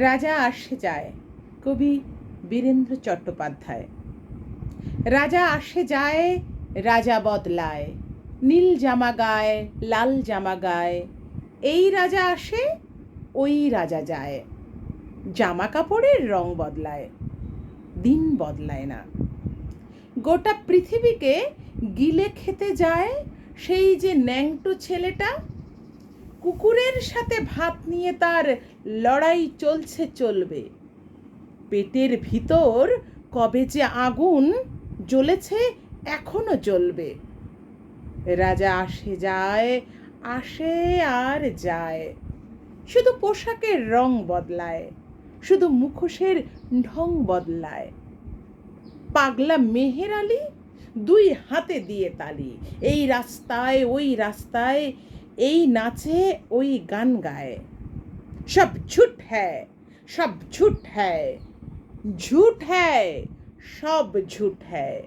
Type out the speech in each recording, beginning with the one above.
রাজা আসে যায়, কবি বীরেন্দ্র চট্টোপাধ্যায়। রাজা আসে যায়, রাজা বদলায়, নীল জামা গায়, লাল জামা গায়। এই রাজা আসে, ওই রাজা যায়। জামা কাপড়ের রং বদলায়, দিন বদলায় না। গোটা পৃথিবীকে গিলে খেতে যায় সেই যে ন্যাংটো ছেলেটা কুকুরের সাথে ভাত নিয়ে তার লড়াই চলছে চলবে। পেটের ভিতর কবে যে আগুন জ্বলেছে এখনও জ্বলবে। রাজা আসে যায়, আসে আর যায়। শুধু পোশাকের রং বদলায়, শুধু মুখোশের ঢং বদলায়। পাগলা মেহের আলী দুই হাতে দিয়ে তালি, এই রাস্তায়, ওই রাস্তায় এই নাচে ওই গান গায়। সব ঝুট হ্যায়, সব ঝুট হ্যায় ঝুট হ্যায়, সব ঝুট হ্যায়।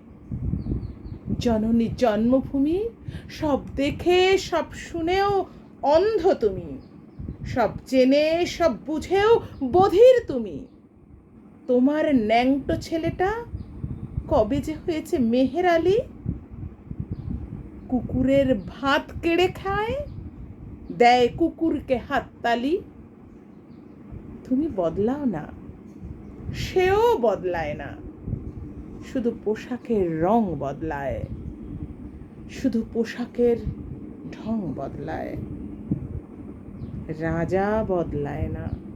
জননী জন্মভূমি, সব দেখে, সব শুনেও অন্ধ তুমি। সব জেনে সব বুঝেও বধির তুমি। তোমার ন্যাংটো ছেলেটা কবে যে হয়েছে মেহের আলী? কুকুরের ভাত কেড়ে খায় দেয় কুকুরকে হাততালি। তুমি বদলাও না। সেও বদলায় না। শুধু পোশাকের রং বদলায়। শুধু পোশাকের ঢং বদলায়। রাজা বদলায় না।